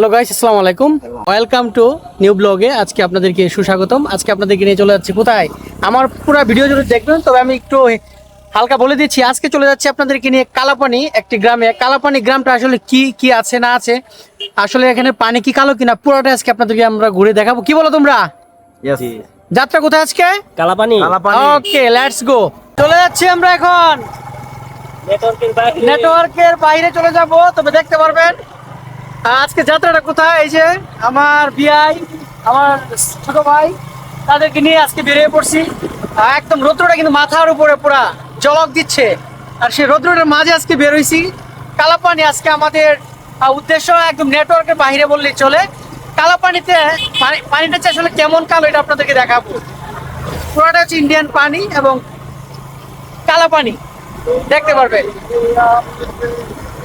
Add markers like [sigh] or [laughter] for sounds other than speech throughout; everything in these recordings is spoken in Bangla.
হ্যালো গাইস আসসালামু আলাইকুম ওয়েলকাম টু নিউ ব্লগে আজকে আপনাদেরকে সুস্বাগতম। আজকে আপনাদেরকে নিয়ে চলে যাচ্ছি কোথায়? আমার পুরো ভিডিও জুড়ে দেখবেন তবে আমি একটু হালকা বলে দিচ্ছি। আজকে চলে যাচ্ছি আপনাদেরকে নিয়ে কালাপানি একটি গ্রামে। কালাপানি গ্রামটা আসলে কি কি আছে না আছে? আসলে এখানে পানি কি কালো কিনা পুরোটা আজকে আপনাদেরকে আমরা ঘুরে দেখাবো। কি বলো তোমরা? যাত্রা কোথায় আজকে? কালাপানি। ওকে লেটস গো চলে যাচ্ছি আমরা এখন। নেটওয়ার্কের বাইরে। নেটওয়ার্কের বাইরে চলে যাব তবে দেখতে পারবেন আজকে যাত্রাটা কোথায়? এই যে আমার বিআই, আমার ছোট ভাই, তাদেরকে নিয়ে আজকে বেরিয়ে পড়ছি। একদম রৌদ্রটা কিন্তু মাথার উপরে পুরা জলক দিচ্ছে। আর সেই রৌদ্রটার মাঝে আজকে বেরোইছি কালাপানি আজকে আমাদের উদ্দেশ্য একদম নেটওয়ার্কের বাইরে বললেই চলে। কালাপানিতে, পানি- পানিটা আসলে কেমন কালো, এটা আপনাদেরকে দেখাবো। পুরোটা হচ্ছে ইন্ডিয়ান পানি এবং কালা পানি দেখতে পারবেন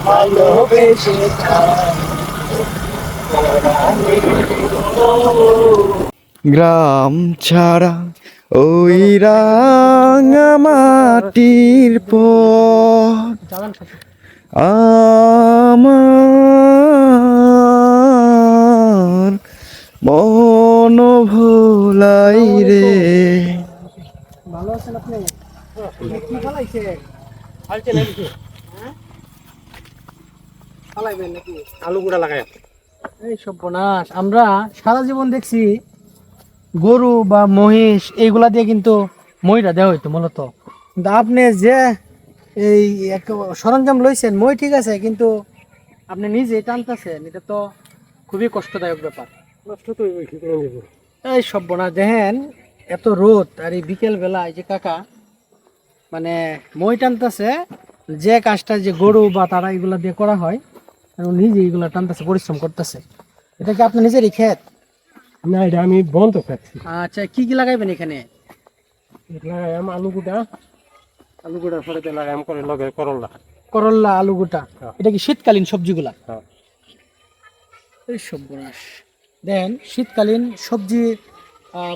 ভালোবেসে গ্রাম ছাড়া ওই রাঙা মাটির পথ আমার মন ভোলাই রে। ভালো আছেন আপনি? কি আলু গুঁড়া লাগাই এই সর্বনাশ আমরা সারা জীবন দেখছি গরু বা মহিষ এইগুলা দিয়ে কিন্তু মইটা দেওয়া হইতো মূলত। কিন্তু আপনি যে এই সরঞ্জাম লইছেন মই ঠিক আছে কিন্তু আপনি নিজে টানতেছেন এটা তো খুবই কষ্টদায়ক ব্যাপার। তো কি করে এই সর্বনাশ দেখেন এত রোদ আর এই বিকেল বেলা এই যে কাকা মানে মই টানতেছে যে কাজটা যে গরু বা তারা এগুলা দিয়ে করা হয় ও নিজে এগুলা টানতেছে পরিশ্রম করতেছে এটা কি আপনার নিজেরই ক্ষেত? না এটা আমি বন্ধ খাচ্ছি আচ্ছা কি কি লাগাইবেন এখানে? লাগাইম আলু গুঁড়া আলু পরে লাগাইম করে লগে করলা। করল্লা আলু গোটা হ্যাঁ। এটা কি শীতকালীন সবজিগুলা? হ্যাঁ। এই দেন শীতকালীন সবজি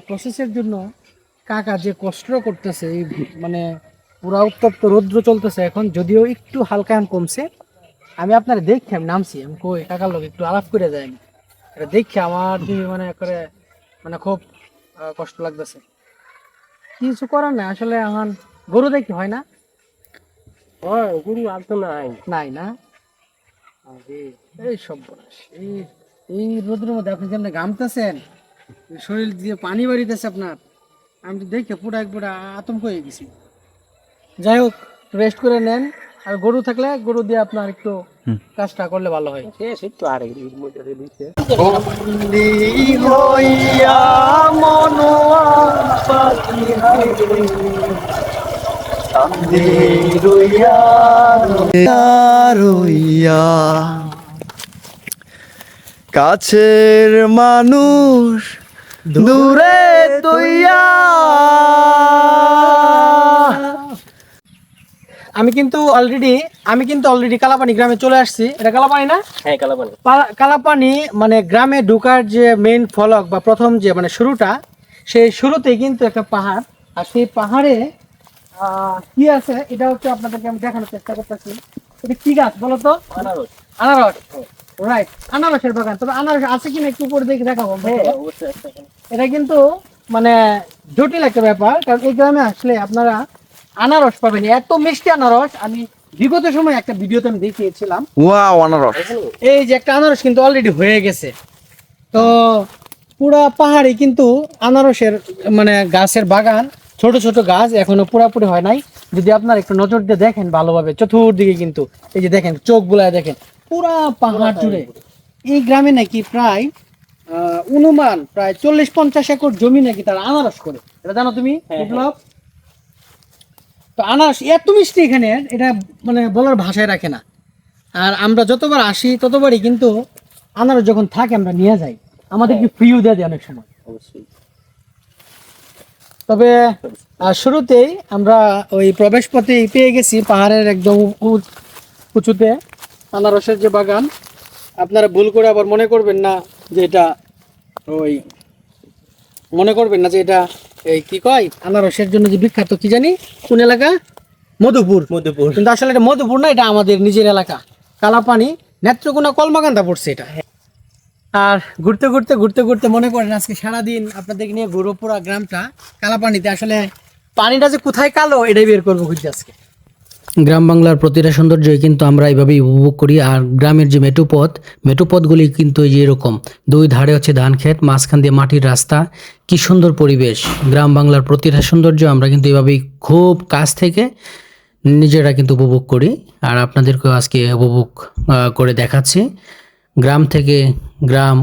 প্রসেসের জন্য কাকা যে কষ্ট করতেছে মানে পুরা উত্তপ্ত রৌদ্র চলতেছে এখন যদিও একটু হালকা কমছে আমি আপনার দেখি আমি নামছি আমি কই কাকার লোক একটু আলাপ করে যাই আমি। এটা দেখি আমার যে মানে করে মানে খুব কষ্ট লাগতেছে। কিছু করার নাই আসলে এখন গরু দেখি হয় না? হয় গরু আর তো নাই। নাই না? এই সব এই এই রোদের মধ্যে আপনি যেমন ঘামতেছেন শরীর দিয়ে পানি বাড়িতেছে আপনার আমি তো দেখে পুরো একবার আতঙ্ক হয়ে গেছি। যাই হোক রেস্ট করে নেন। আর গরু থাকলে গরু দিয়ে আপনার একটু কাজটা করলে ভালো হয়। আর কাছের মানুষ দূরে তুইয়া আমি কিন্তু অলরেডি আমি কিন্তু অলরেডি কালাপানি গ্রামে চলে আসছি। এটা কালাপানি না? হ্যাঁ কালাপানি। কালাপানি মানে গ্রামে ঢোকার যে মেইন ফলক বা প্রথম যে মানে শুরুটা সেই শুরুতেই কিন্তু একটা পাহাড়। আর সেই পাহাড়ে কি আছে? এটা হচ্ছে আপনাদেরকে আমি দেখানোর চেষ্টা করতেছি। এটা কি গাছ বলো তো? আনারস। আনারস। রাইট আনারসের বাগান। তবে আনারস আছে কিনা একটু উপরে দেখে দেখাবো হ্যাঁ এটা কিন্তু মানে জটিল একটা ব্যাপার কারণ এই গ্রামে আসলে আপনারা আনারস পাবেন এত মিষ্টি আনারস। আমি বিগত সময় একটা ভিডিওতে আমি দেখিয়েছিলাম। ওয়াও আনারস। এই যে একটা আনারস কিন্তু অলরেডি হয়ে গেছে। তো পুরা পাহাড়ে কিন্তু আনারসের মানে গাছের বাগান ছোট ছোট গাছ এখনও পুরাপুরি হয় নাই। যদি আপনার একটু নজর দিয়ে দেখেন ভালোভাবে চতুর্দিকে কিন্তু এই যে দেখেন চোখ গুলায় দেখেন পুরা পাহাড় জুড়ে। এই গ্রামে নাকি প্রায় আহ, অনুমান প্রায় চল্লিশ পঞ্চাশ একর জমি নাকি তারা আনারস করে। এটা জানো তুমি বিপ্লব? তো আনারস এত মিষ্টি এখানে এটা মানে বলার ভাষায় রাখে না। আর আমরা যতবার আসি ততবারই কিন্তু আনারস যখন থাকে আমরা নিয়ে যাই। আমাদের কি ফ্রিও দিয়ে দেয় অনেক সময়। অবশ্যই। তবে শুরুতেই আমরা ওই প্রবেশ পথে পেয়ে গেছি পাহাড়ের একদম উঁচুতে। আনারসের যে বাগান আপনারা ভুল করে আবার মনে করবেন না যে এটা ওই মনে করবেন না যে এটা এই কি কয়? আনারসের জন্য যে বিখ্যাত কি জানি? কোন এলাকা? মধুপুর। মধুপুর। কিন্তু আসলে এটা মধুপুর না এটা আমাদের নিজের এলাকা। কালাপানি নেত্রকোনা কলমাকান্দা পড়ছে এটা। আর ঘুরতে ঘুরতে ঘুরতে ঘুরতে মনে করেন আজকে সারাদিন আপনাদের নিয়ে ঘুরো পুরা গ্রামটা কালাপানিতে। আসলে পানিটা যে কোথায় কালো এটাই বের করব খুঁজছি আজকে। গ্রাম বাংলার প্রতিটা সৌন্দর্যই কিন্তু আমরা এইভাবেই উপভোগ করি আর গ্রামের যে মেটুপথ মেটুপথগুলি কিন্তু এই যে এরকম। দুই ধারে হচ্ছে ধান ক্ষেত, মাঝখান দিয়ে মাটির রাস্তা। কি সুন্দর পরিবেশ। গ্রাম বাংলার প্রতিটা সৌন্দর্য আমরা কিন্তু এভাবেই খুব কাছ থেকে নিজেরা কিন্তু উপভোগ করি। আর আপনাদেরকেও আজকে উপভোগ করে দেখাচ্ছি। গ্রাম থেকে গ্রাম,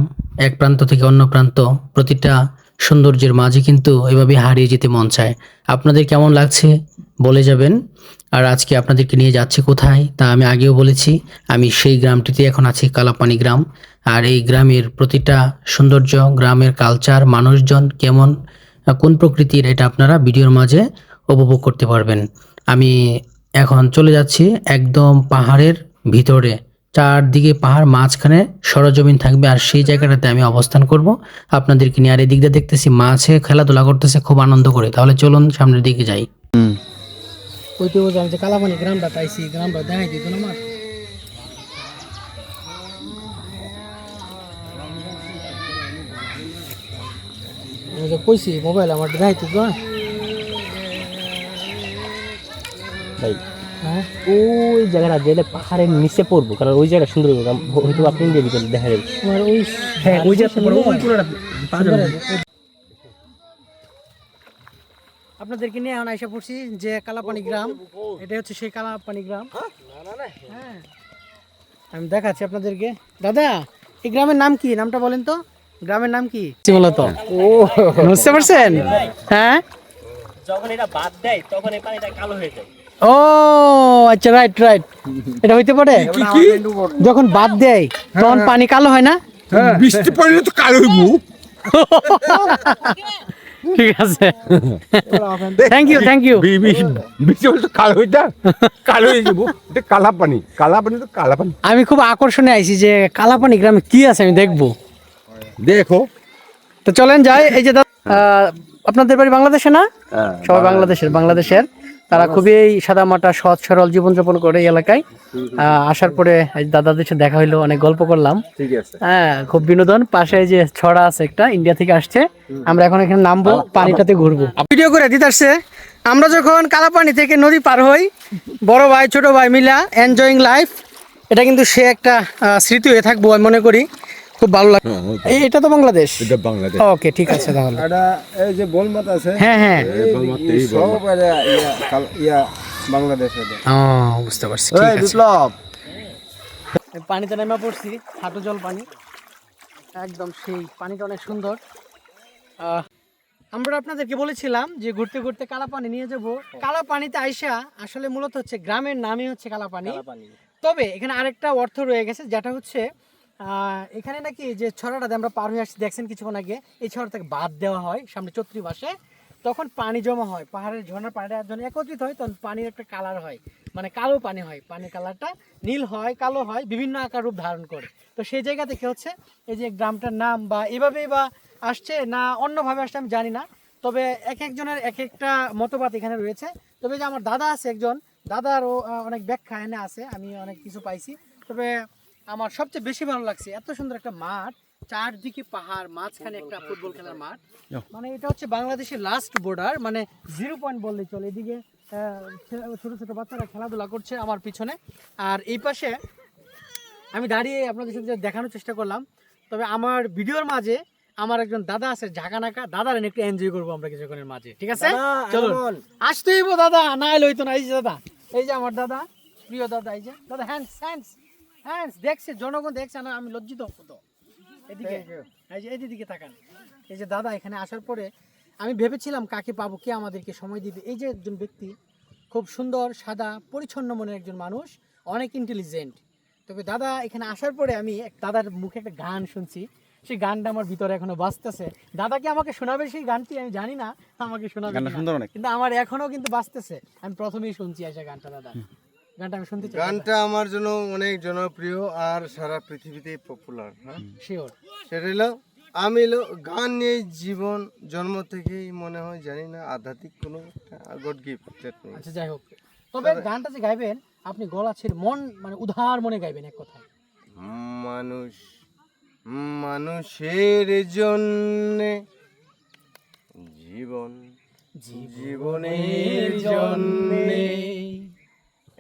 এক প্রান্ত থেকে অন্য প্রান্ত, প্রতিটা সৌন্দর্যের মাঝে কিন্তু এভাবে হারিয়ে যেতে মন চায়। আপনাদের কেমন লাগছে বলে যাবেন। আর আজকে আপনাদেরকে নিয়ে যাচ্ছি কোথায়? তা আমি আগেও বলেছি, আমি সেই গ্রামটিতে এখন আছি, কালাপানি গ্রাম। আর এই গ্রামের প্রতিটা সৌন্দর্য, গ্রামের কালচার মানুষজন কেমন, কোন প্রকৃতির এটা আপনারা ভিডিওর মাঝে উপভোগ করতে পারবেন। আমি এখন চলে যাচ্ছি একদম পাহাড়ের ভিতরে। চারদিকে পাহাড়, মাঝখানে সরজমিন থাকবে আর সেই জায়গাটাতে আমি অবস্থান করব। আপনাদেরকে নিয়ে আর এদিক দিয়ে দেখতেছি মাছে খেলাধুলা করতেছে, খুব আনন্দ করে। তাহলে চলুন সামনের দিকে যাই। বলছে আমি যে কালাপানি গ্রামটা পাইছি গ্রামটা দেখাই দিত না আমার। কইছি মোবাইল আমার দেখাই দিত না ভাই হ্যাঁ? ওই জায়গাটা গেলে পাহাড়ের নিচে পড়ব কারণ ওই জায়গা সুন্দর হয়তো আপনি দেখা যাবে। ওই হ্যাঁ ওই জায়গাটা আপনাদেরকে নিয়ে এখন আইসা পড়ছি যে কালাপানি গ্রাম। এটা হচ্ছে সেই কালাপানি গ্রাম। হ্যাঁ? আমি দেখাচ্ছি আপনাদেরকে। দাদা এই গ্রামের নাম কি? নামটা বলেন তো। গ্রামের নাম কি? মূলত ও। বুঝতে পারছেন? হ্যাঁ? যখন এটা বাদ দেয় তখন এই পানিটা কালো হয়ে যায়। ও আচ্ছা রাইট রাইট এটা হইতে পারে? যখন বাদ দেয় তখন পানি কালো হয় না? বৃষ্টি পড়লে তো কালো হইব। [laughs] ঠিক আছে। থ্যাংক ইউ থ্যাংক ইউ পড়লে তো কালো হইতা কালো হয়ে যাব। এটা কালা পানি কালা পানি তো কালা পানি আমি খুব আকর্ষণে আইছি যে কালাপানি গ্রামে কি আছে আমি দেখব। দেখো। তো চলেন যাই এই যে আহ, আপনাদের বাড়ি বাংলাদেশে না? সবাই বাংলাদেশের বাংলাদেশের। তারা খুবই সাদা মাটা সৎ সরল জীবনযাপন করে এই এলাকায়। আসার পরে দাদাদের সাথে দেখা হইল অনেক গল্প করলাম। হ্যাঁ খুব বিনোদন। পাশে যে ছড়া আছে একটা ইন্ডিয়া থেকে আসছে। আমরা এখন এখানে নামবো পানিটাতে ঘুরবো। ভিডিও করে দিতে আসছে আমরা যখন কালাপানি থেকে নদী পার হই বড় ভাই ছোট ভাই মিলা এনজয়িং লাইফ এটা কিন্তু সে একটা স্মৃতি হয়ে থাকব আমি মনে করি। খুব ভালো লাগে এটা তো বাংলাদেশ? এটা বাংলাদেশ। ওকে ঠিক আছে তাহলে। এটা এই যে বোলমাত আছে হ্যাঁ হ্যাঁ। এই সব ইয়া কাল- ইয়া বাংলাদেশে ও বুঝতে পারছি। ঠিক আছে। বিপ্লব। পানিতে নেমে পড়ছি হাঁটু জল পানি। একদম সেই পানিটা অনেক সুন্দর। আহ, আমরা আপনাদেরকে বলেছিলাম যে ঘুরতে ঘুরতে কালা পানি নিয়ে যাব। কালা পানিতে আইসা আসলে মূলত হচ্ছে গ্রামের নামই হচ্ছে কালা পানি তবে এখানে আরেকটা অর্থ রয়ে গেছে যেটা হচ্ছে এখানে নাকি যে ছড়াটাতে আমরা পার হয়ে আসছি, দেখছেন কিছুক্ষণ আগে, এই ছড়াটাকে বাদ দেওয়া হয় সামনে চৈত্রী মাসে তখন পানি জমা হয়, পাহাড়ের ঝর্ণার পানিটা যখন একত্রিত হয়, তখন পানির একটা কালার হয় মানে কালো পানি হয়, পানির কালারটা নীল হয়, কালো হয়, বিভিন্ন আকার রূপ ধারণ করে। তো সেই জায়গা থেকে হচ্ছে, এই যে গ্রামটার নাম বা এভাবেই বা আসছে না অন্যভাবে আসছে আমি জানি না, তবে এক একজনের এক একটা মতবাদ এখানে রয়েছে। তবে যে আমার দাদা আছে একজন, দাদারও অনেক ব্যাখ্যা এনে আছে, আমি অনেক কিছু পাইছি। তবে আমার সবচেয়ে বেশি ভালো লাগছে এত সুন্দর একটা মাঠ চারদিকে পাহাড় মাঝখানে একটা ফুটবল খেলার মাঠ। মানে এটা হচ্ছে বাংলাদেশের লাস্ট বর্ডার মানে জিরো পয়েন্ট বললেই চলে। এদিকে ছোট ছোট বাচ্চারা খেলাধুলা করছে আমার পিছনে। আর এই পাশে আমি দাঁড়িয়ে আপনাদের সাথে দেখানোর চেষ্টা করলাম। তবে আমার ভিডিওর মাঝে আমার একজন দাদা আছে ঝাঁকানাকা। দাদার একটু এনজয় করব আমরা কিছুক্ষণের মাঝে ঠিক আছে? চলুন। আসতেই হইবো দাদা। না এলে না। এই যে দাদা এই যে আমার দাদা প্রিয় দাদা এই যে। দাদা হ্যান্ডস হ্যান্ডস হ্যান্ডস দেখছে জনগণ দেখছে না আমি লজ্জিত হতো এদিকে এই যে এদিকে তাকান। এই যে দাদা এখানে আসার পরে আমি ভেবেছিলাম কাকে পাবো কে আমাদেরকে সময় দিবে। এই যে একজন ব্যক্তি খুব সুন্দর সাদা পরিচ্ছন্ন মনের একজন মানুষ অনেক ইন্টেলিজেন্ট তবে দাদা এখানে আসার পরে আমি এক দাদার মুখে একটা গান শুনছি। সেই গানটা আমার ভিতরে এখনও বাজতেছে। দাদা কি আমাকে শোনাবে সেই গানটি? আমি জানি না আমাকে শোনাবে। কিন্তু আমার এখনও কিন্তু বাঁচতেছে আমি প্রথমেই শুনছি আসা গানটা দাদা। গানটা আমি শুনতে চাই। গানটা আমার জন্য অনেক জনপ্রিয় আর সারা পৃথিবীতেই পপুলার হ্যাঁ? শিওর সেটা হলো আমি হলো গান নিয়ে জীবন জন্ম থেকেই মনে হয় জানি না আধ্যাত্মিক কোনো গড গিফট আচ্ছা যাই হোক। তবে গানটা যে গাইবেন আপনি গলা ছেড়ে মন মানে উধার মনে গাইবেন এক কথায়। মানুষ মানুষের জন্যে জীবন জীবনের জন্যে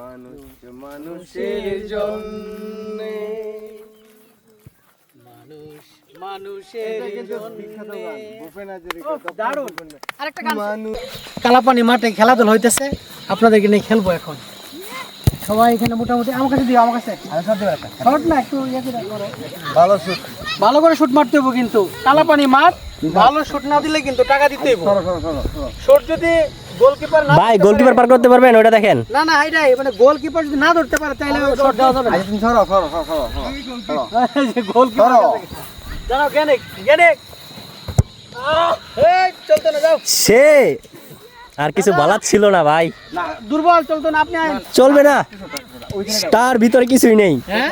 মানুষ মানুষের জন্যে। মানুষ মানুষের কালাপানি মাঠে খেলাধুলা হইতেছে আপনাদেরকে নিয়ে খেলব এখন। সবাই এখানে মোটামুটি আমার কাছে দিও আমার কাছে। শর্ট না একটু ইয়ে করে। করো। ভালো শুট ভালো করে শুট মারতে হইব কিন্তু। কালাপানি মাঠ। ভালো শুট না দিলে কিন্তু টাকা দিতে হইব। শট যদি গোলকিপার না ভাই গোলকিপার পার করতে পারবেন ওটা দেখেন। না না এটাই মানে গোলকিপার যদি না ধরতে পারে তাহলে শট দেওয়া যাবে না। গোলকিপার জানো কেনে কেনে চলতে না যাও। সে আর কিছু বলার ছিল না ভাই। দুর্বল চলতো না আপনি চলবে না। তার ভিতরে কিছুই নেই। হ্যাঁ?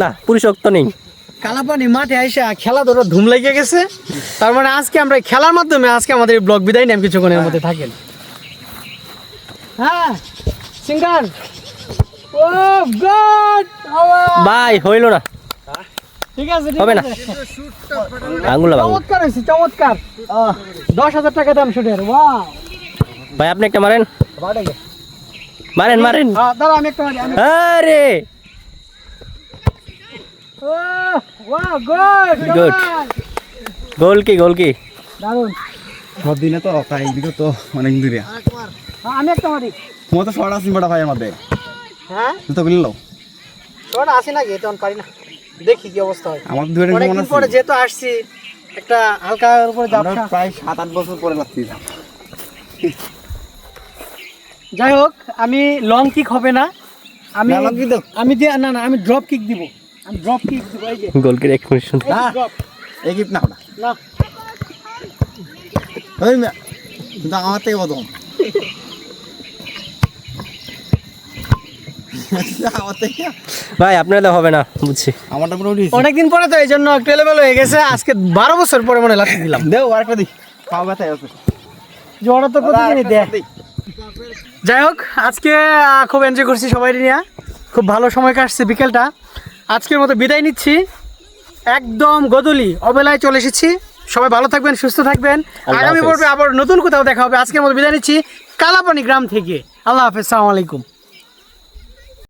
না পুরুষত্ব নেই। কালাপানি মাঠে আইসা খেলাধুলা ধুম লেগে গেছে। তার মানে আজকে আমরা খেলার মাধ্যমে আজকে আমাদের ব্লগ বিদায় নেন কিছুক্ষণের মধ্যে থাকেন। হ্যাঁ সিঙ্গার। ও গড ভাই হইল না। ঠিক আছে হবে না। আঙুল চমৎকার হয়েছে চমৎকার। দশ হাজার টাকা দাম শুটের ওয়াও। ভাই আপনি একটা মারেন। মারেন মারেন। দাঁড়াও আমি একটা মারি, আরে! গুড. গোল কি গোল কি? দারুণ সব দিনে তো তাই এদিকে তো অনেক দূরে হ্যাঁ, আমি একটা মারি। তোমার তো শর্ট আসিম বড় ভাই আমাদের হ্যাঁ? তুই তো বলল শোন আসি নাকি? তখন পারি না। দেখি কি অবস্থা হয়। আমার দুটো কেমন অনেকদিন পরে আছে। যেহেতু আসছি একটা হালকা উপরে আমরা প্রায় সাত আট বছর পরে লাগছি যাই হোক আমি লং কিক হবে না। আমি না, আমি দিয়ে না না আমি ড্রপ কিক দিব। ড্রপ কিক এই গোল কি এক মিনিট না। এই না। না। ওই মিয়া, কিন্তু আমার থেকে প্রথম ভাই আপনার হবে না বুঝছি। আমারটা পুরো অনেকদিন পরে তো এই জন্য একটু এলোমেলো হয়ে গেছে আজকে বারো বছর পরে মনে লাগতে দিলাম। দেও আরেকটা পাও আছে জ্বর তো প্রতিদিনই দেয়। যাই হোক আজকে খুব এনজয় করছি সবাই নিয়ে। খুব ভালো সময় কাটছে বিকেলটা। আজকের মতো বিদায় নিচ্ছি। একদম গদলি অবেলায় চলে এসেছি। সবাই ভালো থাকবেন সুস্থ থাকবেন। আগামী। পর্বে আবার নতুন কোথাও দেখা হবে। আজকের মতো বিদায় নিচ্ছি কালাপানি গ্রাম থেকে। আল্লাহ হাফেজ সালাম আলাইকুম।